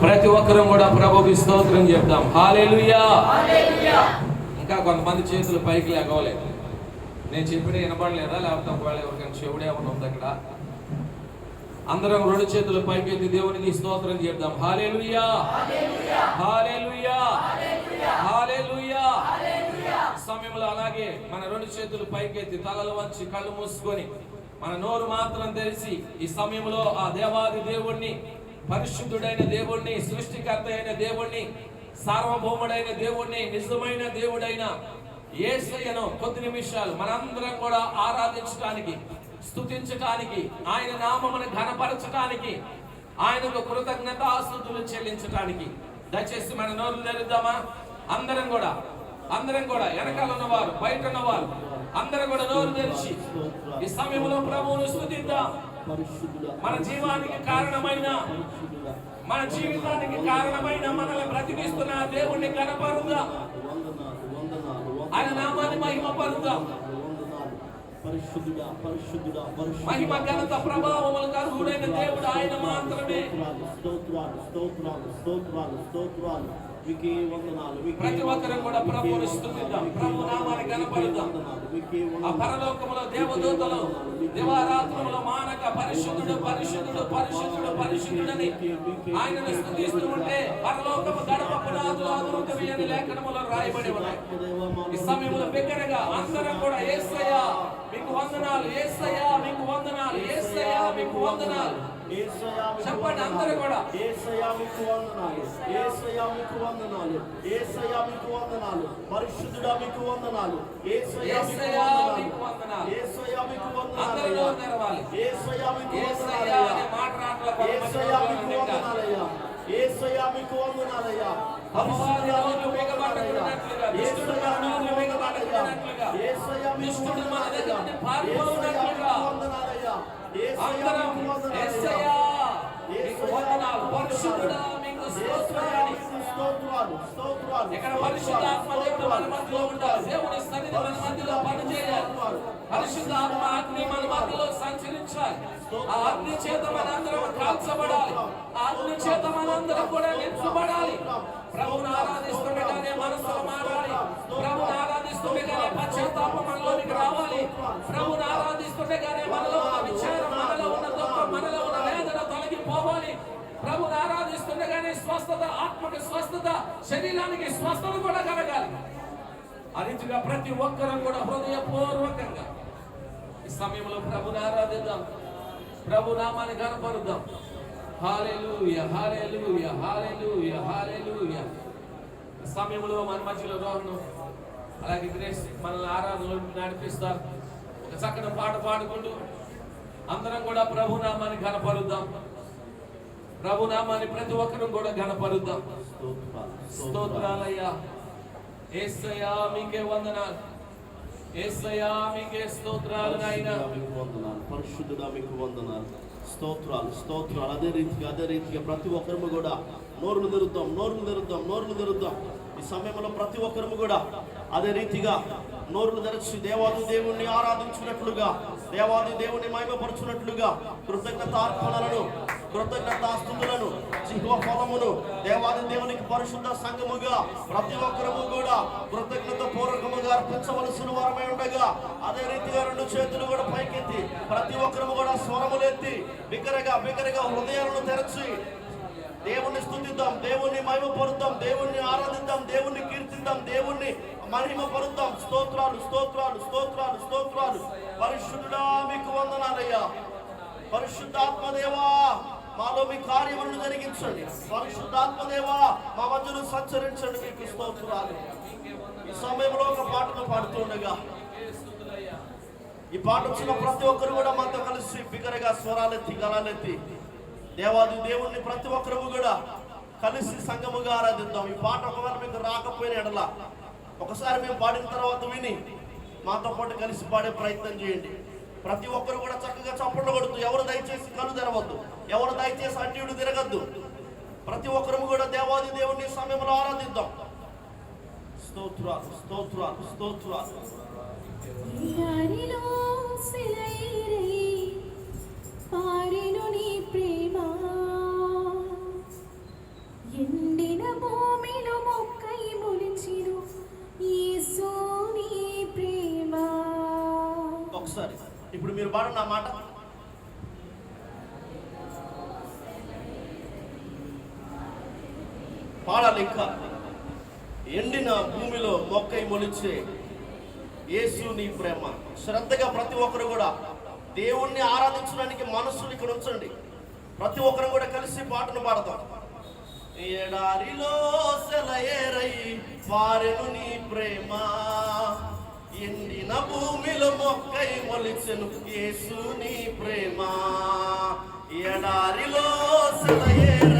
ప్రతి ఒక్కరం కూడా ప్రభుకి స్తోత్రం చెప్దాం. హాలేలుయా ఇంకా కొంతమంది చేతులు పైకి లేకవలేదు నేను చెప్పిన వినపడలేదా? లేకపోతే ఒకవేళ ఎవరికైనా చెవుడు ఏమైనా ఉంది అక్కడ అందరం రెండు చేతులు పైకి ఎత్తి దేవునికి స్తోత్రం చెప్దాం. హాలేలుయా హాలేలుయా హాలేలుయా సమయంలో అలాగే మన రెండు చేతులు పైకెత్తి తలలు వంచి కళ్ళు మూసుకొని మన నోరు మాత్రం తెరిచి ఈ సమయంలో ఆ దేవాది దేవుణ్ణి పరిశుద్ధుడైన దేవుణ్ణి సృష్టికర్త అయిన దేవుణ్ణి సార్వభౌముడైన దేవుణ్ణి నిజమైన దేవుడైన యేసయ్యను కొద్ది నిమిషాలు మనందరం కూడా ఆరాధించడానికి స్థుతించటానికి ఆయన నామమును ఘనపరచటానికి ఆయనకు కృతజ్ఞతాస్తుతులు చెల్లించటానికి. దయచేసి మన నోరు తెరుద్దామా? అందరం కూడా అందరం కూడా వెనకాల ఉన్నవారు బయట ఉన్నవారు అందరం కూడా నోరు తెరిచి ఈ సమయంలో ప్రభువును స్థుతిద్దాం మన జీవానికి కారణమైన మన జీవితానికి కారణమైన మనల్ని బ్రతికిస్తున్న దేవుణ్ణి వందనాలు ఆయన నామాన్ని మహిమపరుద్దాం? వందనాలు. పరిశుద్ధుడా పరిశుద్ధుడా మహిమ ఘనత ప్రభావములకు అర్హుడైన దేవుడు ఆయన మాత్రమే. స్తోత్రాలు స్తోత్రాలు స్తోత్రాలు స్తోత్రాలు మీకే వందనాలు మీకే ప్రతి ఒక్కరం కూడా ప్రభువుని స్తుతిద్దాం ప్రభు నామాన్ని మీకే ఆ పరలోకములో దేవదూతలు దివారాత్రములో మానక పరిశుద్ధుడు పరిశుద్ధుడు పరిశుద్ధుడు పరిశుద్ధుడని ఆయనను స్తుతిస్తూ ఉంటే పరలోకము గడప పునాదులు అదురుతవి అని లేఖనములో రాయబడి ఉన్నాయి. ఈ సమయంలో బిగ్గరగా అందరం కూడా ఏసయ్యా మీకు వందనాలు ఏసయ్యా మీకు వందనాలు ఏసయ్యా మీకు వందనాలు. చెప్పండి అందరూ కూడా. ఏసయ్యా మీకు వందనాలు. ఏసయ్యా మీకు వందనాలు ఏసయ్యా మీకు వందనాలు పరిశుద్ధుడా మీకు వందనాలు ఏసయ్యా యేసయ్యా మీకు మీకు వందనాలు. వందనాలు ఏసయ్యా మీకు అందరూ వందనాలు తెరవాలి ఏసయ్యా మీకు ఏసయ్యా అనే వందనాలయ్యా మాట రాట్ల కొంతమంది ఏసయ్యా నోట్లో మీకు నిండా. వందనాలయ్యా ఏసయ్యా మీకు వందనాలయ్యా అపవాది పరిశుద్ధుడా నోళ్ళు మీకు మిగబట్టుకున్నట్లుగా, వందనాలయ్యా. దుష్టుడు మన నోళ్ళు మిగబట్టుకున్నట్లుగా, ఏసయ్యా మీకు దుష్టుడు మన దగ్గర నుండి వందనాలయ్యా. పారిపోవునట్లుగా. ఏసయ్యా మీకు వందనాలయ్యా. ఏసయ్యా అందరం మీకు వందనాలయ్యా. యేసయ్యా మీకు వందనాలు పరిశుద్ధుడా మీకు స్తోత్రాలు స్తోత్రాలు స్తోత్రాలు ఇక్కడ పరిశుద్ధాత్మ దేవుడు మన మధ్యలో ఉంటారు? దేవుని సన్నిధి మన మధ్యలో పనిచేయాలి పరిశుద్ధాత్మ అగ్ని మన మధ్యలో సంచరించాలి. ఆ అగ్ని చేత మనందరం కాల్చబడాలి. ఆ అగ్ని చేత మనందరం కూడా నింపబడాలి. ప్రభుని ఆరాధిస్తుండగానే మనసులో మారాలి. ప్రభుని ఆరాధిస్తుండగానే పశ్చాత్తాపం మనలోనికి రావాలి. ప్రభుని ఆరాధిస్తుండగానే మనలో విచారం మనలో ఉన్న దుఃఖం మనలో ఉన్న వేదన తొలగిపోవాలి ప్రభుని ఆరాధిస్తుండగానే స్వస్థత ఆత్మకి స్వస్థత శరీరానికి స్వస్థత కూడా కలగాలి. ఆ రీతిగా ప్రతి ఒక్కరం కూడా హృదయపూర్వకంగా ఈ సమయంలో ప్రభుని ఆరాధిద్దాం. ప్రభు నామాన్ని కనపరుద్దాం. Hallelujah hallelujah hallelujah hallelujah. సమయంలో మన మధ్యలో రోహను అలాగే గ్రేస్ మనల్ని ఆరాధనలో నడిపిస్తారు. ఒక చక్కని పాట పాడుకుంటూ అందరం కూడా ప్రభు నామాన్ని కనపరుద్దాం. ప్రభు నామాన్ని ప్రతి ఒక్కరం కూడా స్తోత్రాలు స్తోత్రాలయ్యా. ఏసయ్యా మీకే వందనాలు. ఏసయ్యా మీకే స్తోత్రాలు నాయనా. పరిశుద్ధుడా మీకు వందనాలు. పరిశుద్ధుడా మీకు వందనాలు. స్తోత్రాలు స్తోత్రాలు. అదే రీతిగా అదే రీతిగా ప్రతి ఒక్కరము కూడా నోరులు తెరుద్దాం నోరులు తెరుద్దాం నోరులు తెరుద్దాం. ఈ సమయంలో ప్రతి ఒక్కరము కూడా అదే రీతిగా నోరులు తెరచి దేవాది దేవుణ్ణి ఆరాధించినట్లుగా దేవాది దేవుణ్ణి మహిమపరచునట్లుగా కృతజ్ఞత అర్పణలను కృతజ్ఞతాస్తుతులను జిహ్వ ఫలమును దేవాది దేవునికి పరిశుద్ధ సంఘముగా ప్రతి ఒక్కరము కూడా కృతజ్ఞత పూర్వకముగా అర్పించవలసిన వారమై ఉండగా అదే రీతిగా రెండు చేతులు కూడా పైకెత్తి ప్రతి ఒక్కరము కూడా స్వరములెత్తి బిగ్గరగా బిగ్గరగా హృదయాలను తెరచి దేవుణ్ణి స్థుతిద్దాం దేవుణ్ణి మహిమపరుద్దాం దేవుణ్ణి ఆరాధిద్దాం దేవుణ్ణి కీర్తిద్దాం దేవుణ్ణి మహిమపరుద్దాం. స్తోత్రాలు స్తోత్రాలు స్తోత్రాలు స్తోత్రాలు. పరిశుద్ధుడా మీకు వందనాలయ్యా. పరిశుద్ధాత్మదేవా మాలో మీ కార్యములను జరిగించండి. పరిశుద్ధాత్మదేవా మా మధ్యలో సంచరించండి మీకు స్తోత్రాలు. ఈ సమయంలో ఒక పాటను పాడుతుండగా ఈ పాట వచ్చిన ప్రతి ఒక్కరు కూడా మనతో కలిసి బిగరగా స్వరాలెత్తి గలాలెత్తి దేవాది దేవుణ్ణి ప్రతి ఒక్కరు కూడా కలిసి సంగముగా ఆరాధిద్దాం. ఈ పాట ఒకవేళ మీకు రాకపోయిన ఎడల ఒకసారి మేము పాడిన తర్వాత విని మాతో పాటు కలిసి పాడే ప్రయత్నం చేయండి. ప్రతి ఒక్కరు కూడా చక్కగా చప్పట్లు కొడుతు ఎవరు దయచేసి కళ్ళు తెరవద్దు ఎవరు దయచేసి అడ్డీడు తిరగద్దు. ప్రతి ఒక్కరు కూడా దేవాది దేవుని సమయంలో ఆరాధిద్దాం. స్తోత్రాలు స్తోత్రాలు స్తోత్రాలు. పారిను ప్రేమ. ఎండిన భూమిలో మొక్కై మొలిచిను ఈ సోని ప్రేమ. ఒకసారి. ఇప్పుడు మీరు పాడు నా మాట. పాడాలి ఇంకా ఎండిన భూమిలో మొక్కై మొలిచే యేసు నీ ప్రేమ. శ్రద్ధగా ప్రతి ఒక్కరు కూడా దేవుణ్ణి ఆరాధించడానికి మనస్సుని ఇక్కడ ఉంచండి. ప్రతి ఒక్కరు కూడా కలిసి పాటను పాడతాం ఎడారిలో సెలయేరై వారెను నీ ప్రేమ. ఎండిన భూమిలో మొక్కై మొలిచెను యేసు నీ ప్రేమ. ఎడారిలో సెలయేరా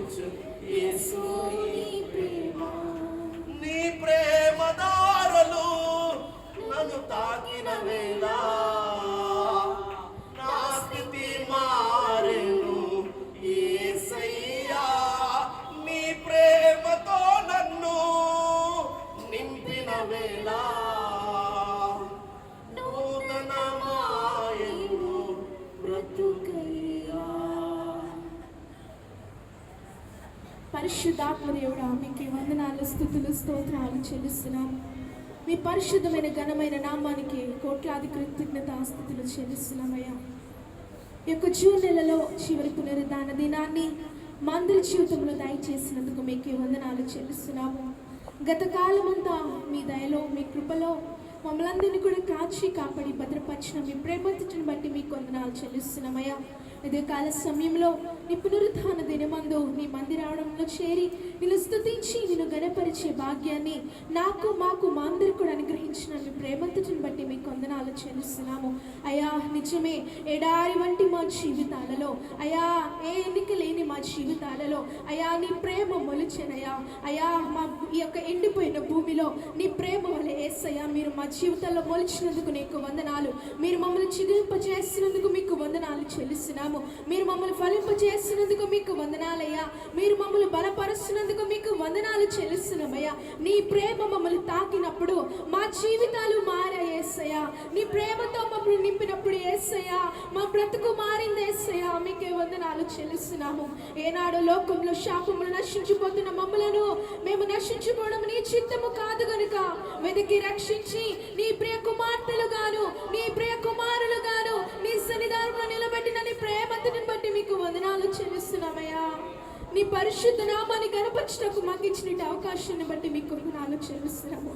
మొక్కై యేసు నీ ప్రేమ. దారలు నన్ను తాకిన వేళ వందనాలు స్థుతులు స్తోత్రాలు చెల్లిస్తున్నాం. మీ పరిశుద్ధమైన ఘనమైన నామానికి కోట్లాది కృతజ్ఞత స్థుతులు చెల్లిస్తున్నామయ్యా ఈ యొక్క జూన్ నెలలో చివరి పునరుద్ధాన దినాన్ని మా అందరి జీవితంలో దయచేసినందుకు మీకు వందనాలు చెల్లిస్తున్నాము గత కాలమంతా మీ దయలో మీ కృపలో మమ్మల్ని అందరినీ కూడా కాచి కాపాడి భద్రపరిచిన మీ ప్రేమతిని బట్టి మీకు వందనాలు చెల్లిస్తున్నామయ్యా ఇదే కాల సమయంలో నీ పునరుద్ధాన దినమందు నీ మందిరావడంలో చేరి నిన్ను స్థుతించి నిన్ను గణపరిచే భాగ్యాన్ని నాకు మాకు మా అందరికి కూడా అనుగ్రహించిన మీ ప్రేమంతటిని బట్టి మీకు వందనాలు చెల్లిస్తున్నాము. అయ్యా నిజమే ఎడారి వంటి మా జీవితాలలో అయ్యా ఏ ఎన్నిక లేని మా జీవితాలలో అయ్యా నీ ప్రేమ మొలిచెనయ్యా. అయ్యా మా ఈ యొక్క ఎండిపోయిన భూమిలో నీ ప్రేమ వల్ల ఏసయ్యా మీరు మా జీవితాల్లో మొలిచినందుకు నీకు వందనాలు. మీరు మమ్మల్ని చిగురింపజేసినందుకు మీకు వందనాలు చెల్లిస్తున్నాము. మీరు మమ్మల్ని ఫలింపజేసినందుకు మీకు వందనాలయ్యా. మీరు మమ్మల్ని బలపరుస్తున్నందుకు మీకు వందనాలు చెల్లిస్తున్నామయ్యా. నీ ప్రేమ మమ్మల్ని తాకినప్పుడు మా జీవితాలు మారాయి ఏసయ్యా. నీ ప్రేమతో మమ్మల్ని నింపినప్పుడు ఏసయ్యా మా బ్రతుకు మారింది ఏసయ్యా. మీకే వందనాలు చెల్లిస్తున్నాము. ఏనాడు లోకంలో శాపములు నశించిపోతున్న మమ్మలను మేము నశించుకోవడం నీ చిత్తము కాదు గనుక. వెతికి రక్షించి నీ ప్రియ కుమార్తెలుగాను నీ ప్రియ కుమారులు వందనాలు నీ పరిశుద్ధ నామాన్ని కనపరచటకు మాకు ఇచ్చిన అవకాశాన్ని బట్టి మీకు కృపణాలు చెల్లిస్తున్నాము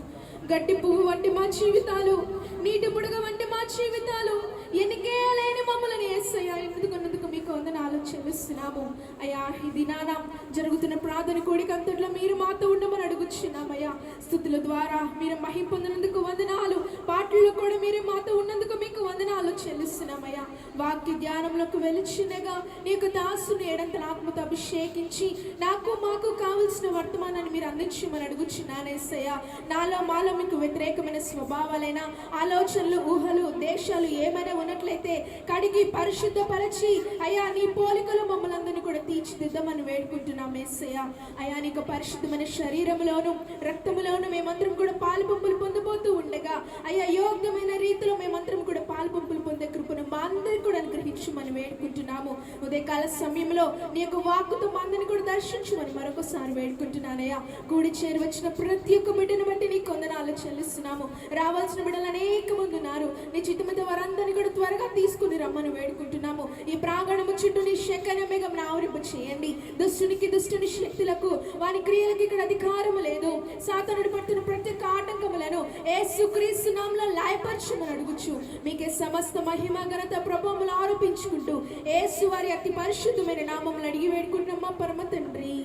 గడ్డి పువ్వు వంటి మా జీవితాలు నీటి బుడగ వంటి మా జీవితాలు ఎన్నికేయలేని మమ్మల్ని ఏసయ్యా ఎందుకున్నందుకు మీకు వందనాలు చెల్లిస్తున్నాము అయ్యా ఈ దినాన జరుగుతున్న ప్రార్థన కోడికంతట్లో మీరు మాతో ఉండమని అడుగుచున్నామయ్యా. స్థుతుల ద్వారా మీరు మహిం పొందినందుకు వందనాలు. పాటల్లో కూడా మీరు మాతో ఉన్నందుకు మీకు చెల్లిస్తున్నామయ్యా. వాక్య ధ్యానంలోకి వెలుచున్నగా నీకు దాసుని ఏడంతల ఆత్మతో అభిషేకించి నాకు మాకు కావలసిన వర్తమానాన్ని మీరు అందించమని అడుగుచున్నానేసయ్యా నాలో మాలో మీకు వ్యతిరేకమైన స్వభావాలైన ఆలోచనలు ఊహలు ఉద్దేశాలు ఏమైనా ఉన్నట్లయితే కడిగి పరిశుద్ధపరచి అయ్యా నీ పోలికలు మమ్మల్ని అందరినీ కూడా తీర్చిదిద్దామని వేడుకుంటున్నాం ఏసయ్య. అయ్యా నీకు పరిశుద్ధమైన శరీరములోను రక్తములోను మేమందరం కూడా పాలు పంపులు పొందబోతూ ఉండగా అయ్యా యోగ్యమైన రీతిలో మేమందరం కూడా పాలు పంపులు పొందే కృపను మా అందరికి కూడా అనుగ్రహించమని వేడుకుంటున్నాము. ఉదయకాల సమయంలో నీ యొక్క వాక్కుతో మా అందరిని కూడా దర్శించమని మరొకసారి వేడుకుంటున్నానయ్యా. కూడి చేరు వచ్చిన ప్రతి ఒక్క బిడ్డను బట్టి నీ కొందనాలు చెల్లిస్తున్నాము. రావాల్సిన బిడ్డలు అనేక మంది ఉన్నారు. నీ చిత్తమతో వారందరినీ కూడా త్వరగా తీసుకుని రమ్మని వేడుకుంటున్నాము. ఈ ప్రాంగణము చుట్టూ నీ శకన మేఘం ఆవరింప చేయండి. దుష్టునికి దుష్టుని శక్తులకు వాని క్రియలకు ఇక్కడ అధికారము లేదు. సాతనుడు పడుతున్న ప్రతి ఒక్క ఆటంకములను ఏ క్రీస్తు నామంలో లాయపరచమని అడుగుచు. మీకే సమస్త మహిమ ఘనత ప్రభములు ఆరోపించుకుంటూ ఏసు వారి అతి పరిశుద్ధమైన నామములు అడిగి వేడుకుంటున్నామా పరమ తండ్రి.